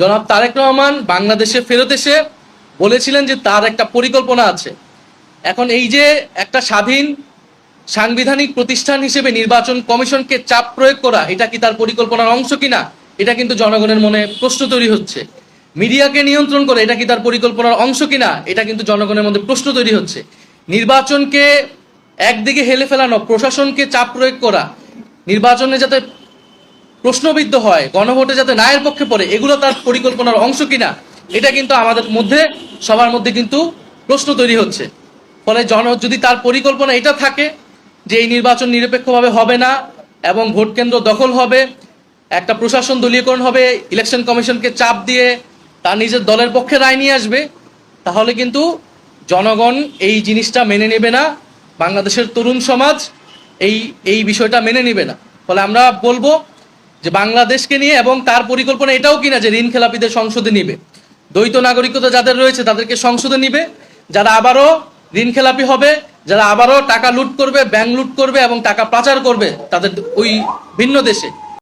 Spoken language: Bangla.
জনাব তারেক রহমান বাংলাদেশে ফেরত এসে বলেছিলেন যে তার একটা পরিকল্পনা আছে। এখন এই যে একটা স্বাধীন সাংবিধানিক প্রতিষ্ঠান হিসেবে নির্বাচন কমিশনকে চাপ প্রয়োগ করা, এটা কি তার পরিকল্পনার অংশ কিনা, এটা কিন্তু জনগণের মনে প্রশ্ন তৈরি হচ্ছে। মিডিয়াকে নিয়ন্ত্রণ করে এটা কি তার পরিকল্পনার অংশ কিনা, এটা কিন্তু জনগণের মধ্যে প্রশ্ন তৈরি হচ্ছে। নির্বাচনকে একদিকে হেলে ফেলানো, প্রশাসনকে চাপ প্রয়োগ করা, নির্বাচনে যাতে প্রশ্নবিদ্ধ হয়, গণভোটে যাতে নায়ের পক্ষে পড়ে, এগুলো তার পরিকল্পনার অংশ কিনা, এটা কিন্তু আমাদের মধ্যে, সবার মধ্যে কিন্তু প্রশ্ন তৈরি হচ্ছে। ফলে জন, যদি তার পরিকল্পনা এটা থাকে যে এই নির্বাচন নিরপেক্ষভাবে হবে না এবং ভোট কেন্দ্র দখল হবে, একটা প্রশাসন দলীয়করণ হবে, ইলেকশন কমিশনকে চাপ দিয়ে তার নিজের দলের পক্ষে রায় নিয়ে আসবে, তাহলে কিন্তু জনগণ এই জিনিসটা মেনে নেবে না, বাংলাদেশের তরুণ সমাজ এই এই বিষয়টা মেনে নেবে না। ফলে আমরা বলব যে বাংলাদেশকে নিয়ে এবং তার পরিকল্পনা এটাও কিনা যে ঋণ খেলাপিদের সংসদে নিবে। দ্বৈত নাগরিকতা যাদের রয়েছে তাদেরকে সংসদে নিবে। যারা আবারও ঋণ খেলাপি হবে, যারা আবারও টাকা লুট করবে, ব্যাংক লুট করবে এবং টাকা পাচার করবে তাদের ওই ভিন্ন দেশে